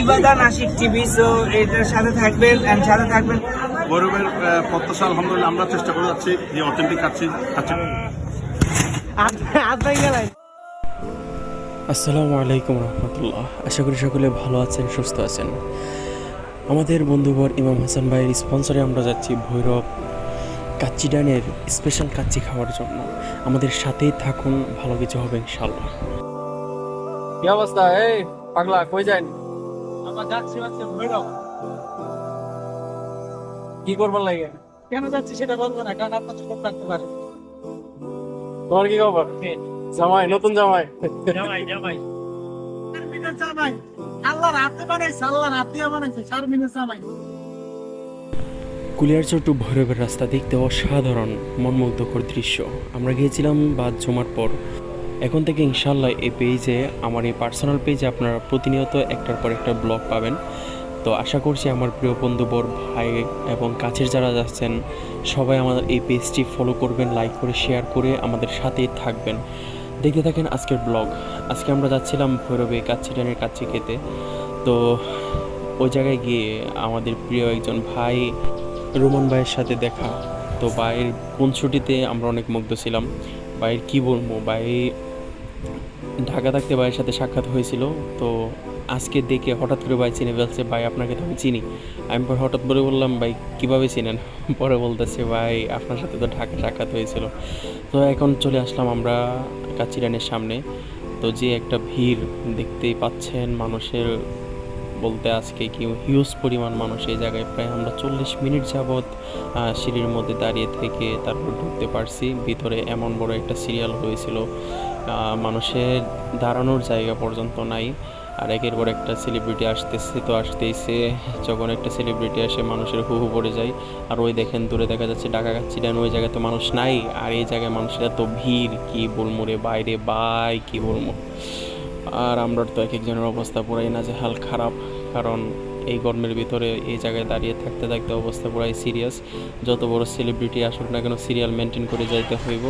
ইবাদা Nasik TV so এটার সাথে থাকবেন and সাথে থাকবেন। গৌরবের প্রত্যাশা আলহামদুলিল্লাহ আমরা চেষ্টা করে যাচ্ছি যে অথেন্টিক খাচ্ছি খাচ্ছি আসসালামু আলাইকুম রহমতুল্লাহ। আশা করি সকলে ভালো আছেন সুস্থ আছেন। আমাদের বন্ধুবর ইমাম হাসান ভাইয়ের স্পন্সরে আমরা যাচ্ছি ভৈরব কাচ্চি ডানের স্পেশাল কাচ্চি খাওয়ার জন্য। আমাদের সাথেই থাকুন ভালো কিছু হবে ইনশাল্লাহ কি অবস্থা? এই পাগলা কই যান আমরা যাচ্ছি হচ্ছে ভৈরব। কি করবার লাগে? কেন যাচ্ছি সেটা বলব না কারণ আপনার চোখ রাখতে পারে তোমার কি খবর? জামাই নতুন জামাই। জামাই জামাই। জামাই। আল্লাহর হাতে বানাইছে আল্লাহর হাতে বানাইছে শারমিনের জামাই। কুলিয়ারচর টু ভৈরবের রাস্তা দেখতে অসাধারণ মনমুগ্ধকর দৃশ্য। আমরা গিয়েছিলাম বাদ জমার পর। এখন থেকে ইনশাল্লাহ এই পেজে আমার এই পার্সোনাল পেজে আপনারা প্রতিনিয়ত একটার পর একটা ব্লগ পাবেন। তো আশা করছি আমার প্রিয় বন্ধু বর ভাই এবং কাছের যারা যাচ্ছেন, সবাই আমাদের এই পেজটি ফলো করবেন লাইক করে শেয়ার করে আমাদের সাথেই থাকবেন। দেখতে থাকেন আজকের ব্লগ আজকে আমরা যাচ্ছিলাম ভৈরবে কাচ্চি ট্রেনের কাছে খেতে। তো ওই জায়গায় গিয়ে আমাদের প্রিয় একজন ভাই রোমান ভাইয়ের সাথে দেখা। তো ভাইয়ের কোন ছুটিতে আমরা অনেক মুগ্ধ ছিলাম। ভাইয়ের কী বলব, ভাই ঢাকা থাকতে ভাইয়ের সাথে সাক্ষাৎ হয়েছিল, তো আজকে দেখে হঠাৎ করে ভাই চিনে ফেলছে, ভাই, আপনাকে তো আমি চিনি। আমি পরে হঠাৎ করে বললাম, ভাই, কীভাবে চিনেন? পরে বলতেছে, ভাই, আপনার সাথে তো ঢাকা সাক্ষাৎ হয়েছিল। তো এখন চলে আসলাম আমরা কাচিরানের সামনে। তো যে একটা ভিড় দেখতেই পাচ্ছেন মানুষের বলতে আজকে কি হিউজ পরিমাণ মানুষ এই জায়গায় প্রায় আমরা চল্লিশ মিনিট যাবৎ সিঁড়ির মধ্যে দাঁড়িয়ে থেকে তারপর ঢুকতে পারছি। ভিতরে এমন বড় একটা সিরিয়াল হয়েছিল মানুষের দাঁড়ানোর জায়গা পর্যন্ত নাই। আর একের পর একটা সেলিব্রিটি আসতেছে, তো আসতেইছে। যখন একটা সেলিব্রিটি আসে, মানুষের হু হু পড়ে যায়। আর ওই দেখেন, দূরে দেখা যাচ্ছে ঢাকা চিটান ওই জায়গায় তো মানুষ নাই। আর এই জায়গায় মানুষের এত ভিড়, কি বলব রে বাইরে বাই কি বলব। আর আমরা তো এক একজনের অবস্থা পুরাই না যে হাল খারাপ। কারণ এই গরমের ভিতরে এই জায়গায় দাঁড়িয়ে থাকতে থাকতে অবস্থা পুরাই সিরিয়াস যত বড় সেলিব্রিটি আসুক না কেন সিরিয়াল মেনটেন করে যাইতে হইব।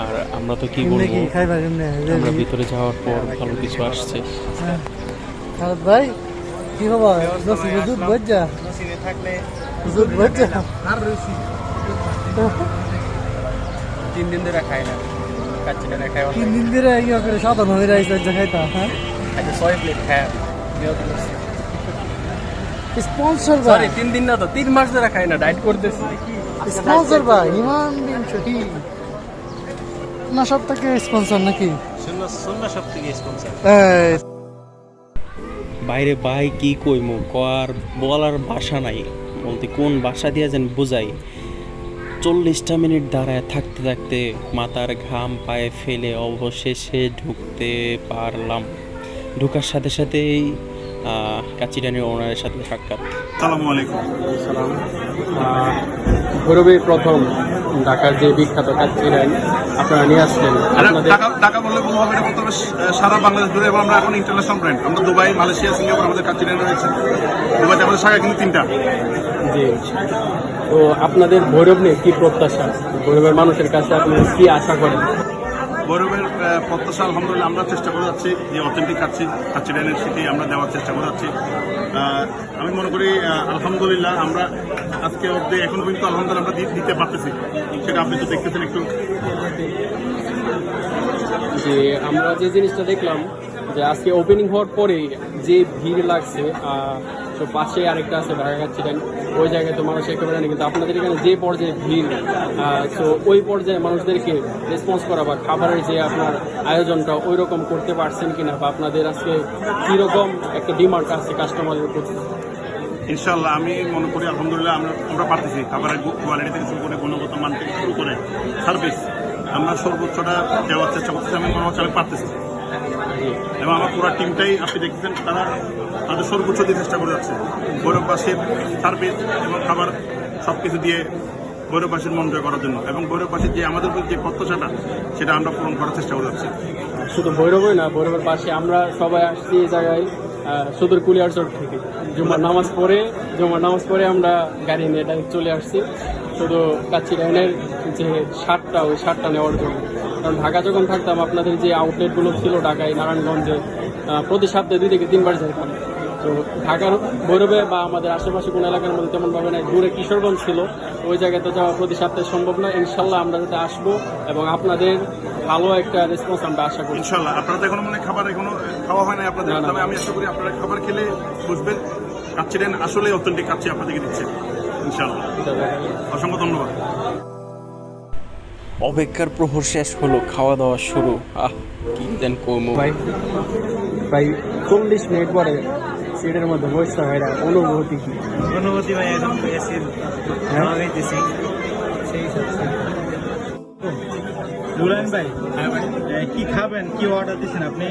আর আমরা তো কি বলব? আমরা ভিতরে যাওয়ার পর ভালো কিছু আসছে। খালেদ ভাই কি খবর? নসিবে দুধ বজ্জা নসিবে থাকলে দুধ বজ্জা আর রয়েছি তিন দিন ধরে খাই না। খাই তিন দিন ধরে করে সাধারণ হয়ে রাইছে খাইতা হ্যাঁ? আচ্ছা ছয় প্লেট খাই স্পন্সর ভাই। সরি তিন দিন না তো তিন মাস ধরে খাই না ডায়েট করতেছি। স্পন্সর ভাই ইমান বিন ছুটি না সব থেকে স্পন্সর নাকি? সব থেকে স্পন্সর বাইরে বাই কি কইমু কর বলার ভাষা নাই। বলতে কোন ভাষা দিয়ে যেন বোঝাই। চল্লিশটা মিনিট দাঁড়ায় থাকতে থাকতে মাথার ঘাম পায়ে ফেলে অবশেষে ঢুকতে পারলাম। ঢুকার সাথে সাথেই কাচিরানির ওনারের সাথে সাক্ষাৎ। সালামু আলাইকুম। ভৈরবের প্রথম ঢাকার যে বিখ্যাত কাচ্চিরান আপনারা নিয়ে আসলেন ঢাকা ঢাকা বললে ভুল হবে না বলতে সারা বাংলাদেশ জুড়ে এবং আমরা এখন ইন্টারন্যাশনাল ব্র্যান্ড আমরা দুবাই মালয়েশিয়া সিঙ্গাপুর আমাদের কাচ্চিরেন রয়েছে। দুবাইতে আমাদের শাখা কিন্তু তিনটা। জি। তো আপনাদের ভৈরব নিয়ে কি প্রত্যাশা? ভৈরবের মানুষের কাছে আপনি কি আশা করেন? গৌরবের প্রত্যাশা আলহামদুলিল্লাহ আমরা চেষ্টা করে যাচ্ছি, যে অথেন্টিক খাচ্ছি কাচ্চিরেনের সেটি আমরা দেওয়ার চেষ্টা করে যাচ্ছি। আমি মনে করি আলহামদুলিল্লাহ আমরা আজকে অব্দি এখন পর্যন্ত আলহামদুলিল্লাহ আমরা দিতে পারতেছি। সেটা আপনি তো দেখতেছেন একটু। যে আমরা যে জিনিসটা দেখলাম, যে আজকে ওপেনিং হওয়ার পরে যে ভিড় লাগছে তো পাশে আরেকটা আছে ঢাকা কাচ্ছিলেন ওই জায়গায় তো মানুষ একেবারে নেই, কিন্তু আপনাদের এখানে যে পর্যায়ে ভিড় তো ওই পর্যায়ে মানুষদেরকে রেসপন্স করা বা খাবারের যে আপনার আয়োজনটা ওই রকম করতে পারছেন কিনা বা আপনাদের আজকে কীরকম একটা ডিমান্ড আছে কাস্টমারের প্রতি ইনশাল্লাহ আমি মনে করি আলহামদুলিল্লাহ আমরা আমরা পারতেছি। খাবারের কোয়ালিটি থেকে শুরু করে গুণগত মান থেকে শুরু করে সার্ভিস আমরা সর্বোচ্চটা দেওয়ার চেষ্টা করতেছি, আমি মনে হচ্ছে আমি পারতেছি। এবং আমার পুরো টিমটাই আপনি দেখতেছেন তারা তাদের সর্বোচ্চ দিয়ে চেষ্টা করে যাচ্ছে। গৌরববাসীর সার্ভিস এবং খাবার সব কিছু দিয়ে গৌরববাসীর মন জয় করার জন্য। এবং গৌরববাসীর যে আমাদের যে প্রত্যাশাটা, সেটা আমরা পূরণ করার চেষ্টা করে যাচ্ছি। শুধু ভৈরবই না ভৈরবের পাশে আমরা সবাই আসছি এই জায়গায় সুদূর কুলিয়ারচর থেকে। জুমার নামাজ পড়ে, জুমার নামাজ পড়ে আমরা গাড়ি নিয়ে চলে আসছি। শুধু কাচ্চি লাইনের যে সারটা, ওই সারটা নেওয়ার জন্য। কারণ ঢাকা যখন থাকতাম আপনাদের যে আউটলেটগুলো ছিল ঢাকায় নারায়ণগঞ্জে প্রতি সপ্তাহে দুই থেকে তিনবার যেতাম তো ঢাকার ভৈরবে বা আমাদের আশেপাশে কোনো এলাকার মধ্যে তেমন ভাবে নাই দূরে কিশোরগঞ্জ ছিল ওই জায়গায় তো যাওয়া প্রতি সপ্তাহে সম্ভব না। ইনশাল্লাহ আমরা যাতে আসব এবং আপনাদের ভালো একটা রেসপন্স আমরা আশা করি। ইনশাল্লাহ আপনারা তো এখনও মানে খাবার এখনও খাওয়া হয় না আপনাদের। তবে আমি আশা করি আপনারা খাবার খেলে বুঝবেন কাচ্চি ড্যান আসলে অথেন্টিক কাচ্চি আপনাদেরকে দিচ্ছে। ইনশাল্লাহ অসংখ্য ধন্যবাদ। অপেক্ষার প্রহর শেষ হলো খাওয়া দাওয়া শুরু। আহ কি দেন কমু ভাই ভাই চল্লিশ মিনিট পরে সিটের মধ্যে বসতে হয় না অনুভূতি কি? অনুভূতি ভাই একদম এসে খাওয়া খাইতেছি সেই ভাই। কি খাবেন? কি অর্ডার দিচ্ছেন আপনি?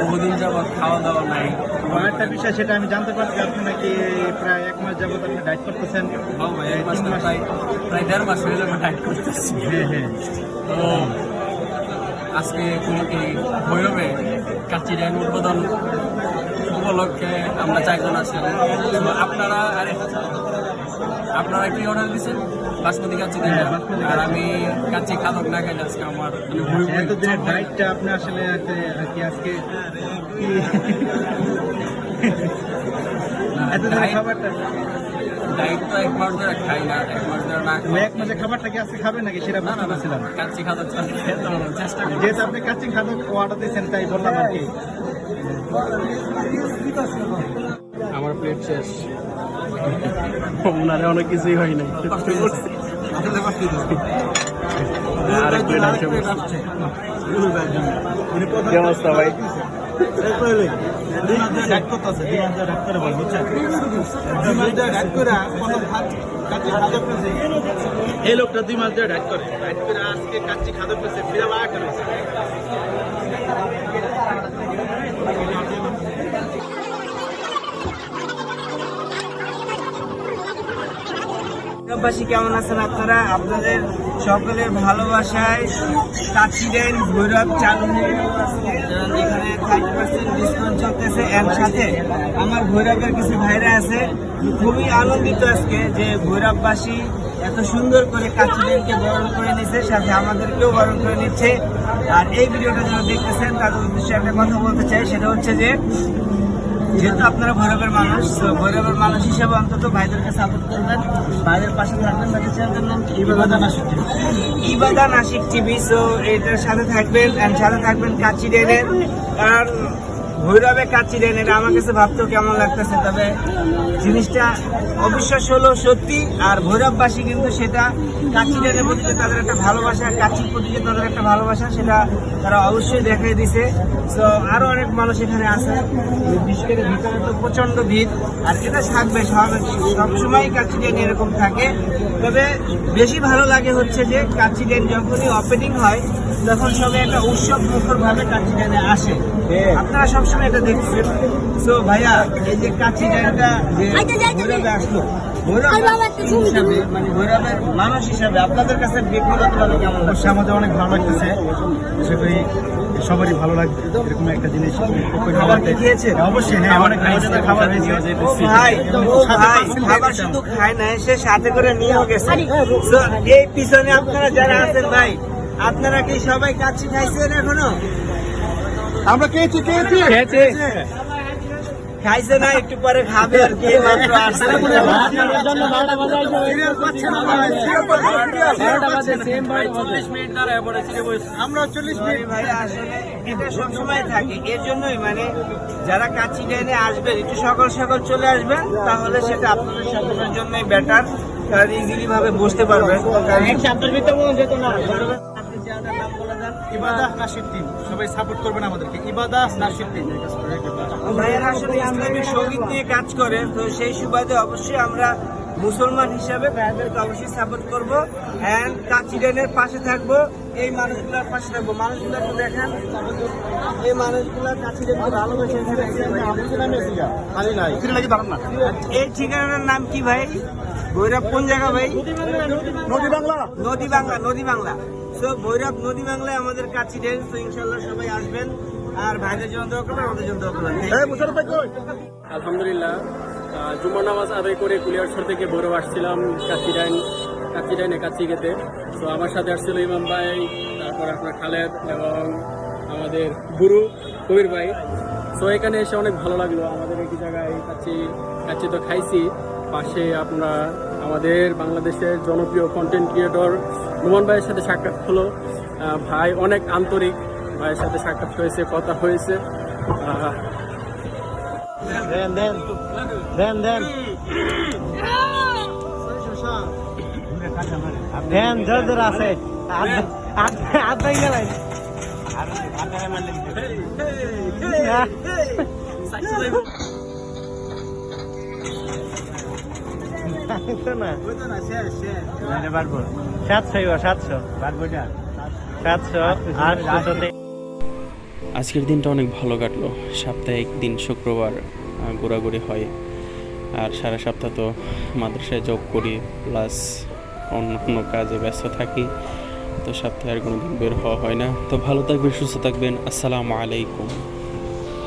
বহুদিন যাবৎ খাওয়া দাওয়া নাই। আরেকটা বিষয় সেটা আমি জানতে পারছি আপনি নাকি প্রায় এক মাস যাবত আপনি করতেছেন। মাস প্রায় দেড় মাস হয়ে যাবে করতেছি। হ্যাঁ হ্যাঁ। তো আজকে এই ভৈরবে কাচ্চি ডাইন উদ্বোধন উপলক্ষে আমরা চারজন আসলাম আপনারা আরে আপনারা কি অর্ডার দিচ্ছেন বাসমতি কাচ্চি দিন আর আমি কাচ্চি খাদক না খাইলে আজকে আমার এতদিনের ডাইটটা আপনি আসলে কি আজকে? এতদিনের খাবারটা? ডায়েট তো এক মাস ধরে খাই না এক মাস ধরে না এক মাসের খাবারটা কি আজকে খাবেন নাকি? সেটা না না পারছিলাম না। কাচ্চি খাদক চেষ্টা করি যেহেতু আপনি কাচ্চি খাদক অর্ডার দিচ্ছেন তাই বললাম আর কি। প্লেট শেষ। ওনারে অনেক কিছুই হয় নাই। কি অবস্থা ভাই? এই লোকটা দুই মাস ধরে ডাইট করে। ডাইট করে আজকে কাচ্চি খাদক পেয়েছে বাসী কেমন আছেন আপনারা? আপনাদের সকলের ভালোবাসায় কাছিরেন ভৈরব চালু এখানে থার্টি পার্সেন্ট ডিসকাউন্ট চলতেছে এর সাথে আমার ভৈরবের কিছু ভাইরা আছে। খুবই আনন্দিত আজকে যে ভৈরববাসী এত সুন্দর করে কাছিরেনকে বরণ করে নিচ্ছে সাথে আমাদেরকেও বরণ করে নিচ্ছে। আর এই ভিডিওটা যারা দেখতেছেন, তাদের উদ্দেশ্যে একটা কথা বলতে চাই, সেটা হচ্ছে যে যেহেতু আপনারা ভৈরবের মানুষ ভৈরবের মানুষ হিসেবে অন্তত ভাইদেরকে সাপোর্ট করবেন ভাইদের পাশে থাকবেন তাদের চ্যানেলের নাম Ibada Nasik TV. Ibada Nasik TV so এটার সাথে থাকবেন এন্ড সাথে থাকবেন কাচি ডেনের কারণ ভৈরবে কাচি ডেনের আমার কাছে ভাবতেও কেমন লাগতেছে তবে জিনিসটা অবিশ্বাস হলো সত্যি, আর ভৈরববাসী কিন্তু সেটা কাচি ডেনের প্রতি তাদের একটা ভালোবাসা, কাচির প্রতি তাদের একটা ভালোবাসা, সেটা তারা অবশ্যই দেখাই দিছে। তো আরও অনেক মানুষ এখানে আছে বিশেষ ভিতরে তো প্রচণ্ড ভিড়, আর এটা থাকবে সবসময় কাচি ডেন এরকম থাকে। তবে বেশি ভালো লাগে হচ্ছে যে কাচি ডেন যখনই ওপেনিং হয়, তখন সবাই একটা উৎসব মুখর ভাবে কাচি ডেনে আসে। আপনারা সবসময় এটা দেখছেন। তো ভাইয়া এই যে কাচি ডেনটা যে ভৈরবে আসলো ভৈরব হিসাবে মানে ভৈরবের মানুষ হিসাবে আপনাদের কাছে ব্যক্তিগতভাবে কেমন অবশ্যই আমাদের অনেক ভালো লাগতেছে। আশা করি সবারই ভালো লাগবে। এরকম একটা জিনিস খাবার অবশ্যই হ্যাঁ অনেক মজাদার খাবার হয়েছে ভাই খাবার শুধু খায় না সে সাথে করে নিয়েও গেছে। এই পিছনে আপনারা যারা আছেন ভাই আপনারা কি সবাই কাচ্চি খাইছেন এখনও? আমরা খেয়েছি খেয়েছি। খাইছে না একটু পরে খাবে আর কি মাত্র আসছে। আমরা চল্লিশ Sorry ভাই আসলে এটা সবসময় থাকে। এর জন্যই মানে যারা কাচ্চি ডেনে আসবেন একটু সকাল সকাল চলে আসবেন তাহলে সেটা আপনাদের সকলের জন্যই বেটার কারণ ইজিলি ভাবে বসতে পারবেন। দেন নাসির দিন। সবাই সাপোর্ট করবেন আমাদেরকে। ইবাদাহ নাসির দিন। ভাইয়েরা আসলে ইসলামিক সংগীত নিয়ে কাজ করেন, তো সেই সুবাদে অবশ্যই আমরা মুসলমান হিসাবে ভাইয়াদেরকে অবশ্যই সাপোর্ট করব অ্যান্ড কাচিডেনের পাশে থাকব। এই মানুষগুলোর পাশে থাকব। মানুষগুলোকে দেখেন। এই মানুষগুলো কাচিডেনকে ভালোবেসে। এই ঠিকানার নাম কি ভাই? ভৈরব কোন জায়গা ভাই? নদী বাংলা। নদী বাংলা। নদী বাংলা তো ভৈরব নদী বাংলায় আমাদের কাছে ডেন তো ইনশাল্লাহ সবাই আসবেন। আর ভাইদের জন্য দোয়া করবেন আমাদের জন্য দোয়া করবেন। আলহামদুলিল্লাহ। আহ, জুম্মার নামাজ আদায় করে কুলিয়ারসর থেকে ভৈরব আসছিলাম কাচিডাইন কাচিডাইনে কাচিগেতে তো আমার সাথে আসছিল ইমাম ভাই তারপর আপনার খালেদ এবং আমাদের গুরু কবির ভাই। তো এখানে এসে অনেক ভালো লাগল। আমাদের একই জায়গায় কাচ্চি কাচ্চি তো খাইছি। পাশে আপনারা আমাদের বাংলাদেশের জনপ্রিয় কন্টেন্ট ক্রিয়েটর রুমান ভাইয়ের সাথে সাক্ষাৎ হলো। ভাই অনেক আন্তরিক। ভাইয়ের সাথে সাক্ষাৎ হয়েছে কথা হয়েছে। দেন দেন। দেন দেন দেন জোর জোর আছে। হাত ভেঙে গেলেন আজকের দিনটা অনেক ভালো কাটলো। সাপ্তাহিক দিন শুক্রবার ঘোরাঘুরি হয়। আর সারা সপ্তাহ তো মাদ্রাসায় যোগ করি প্লাস অন্য অন্য কাজে ব্যস্ত থাকি, তো সপ্তাহে আর কোনো দিন বের হওয়া হয় না। তো ভালো থাকবেন, সুস্থ থাকবেন, আসসালামু আলাইকুম।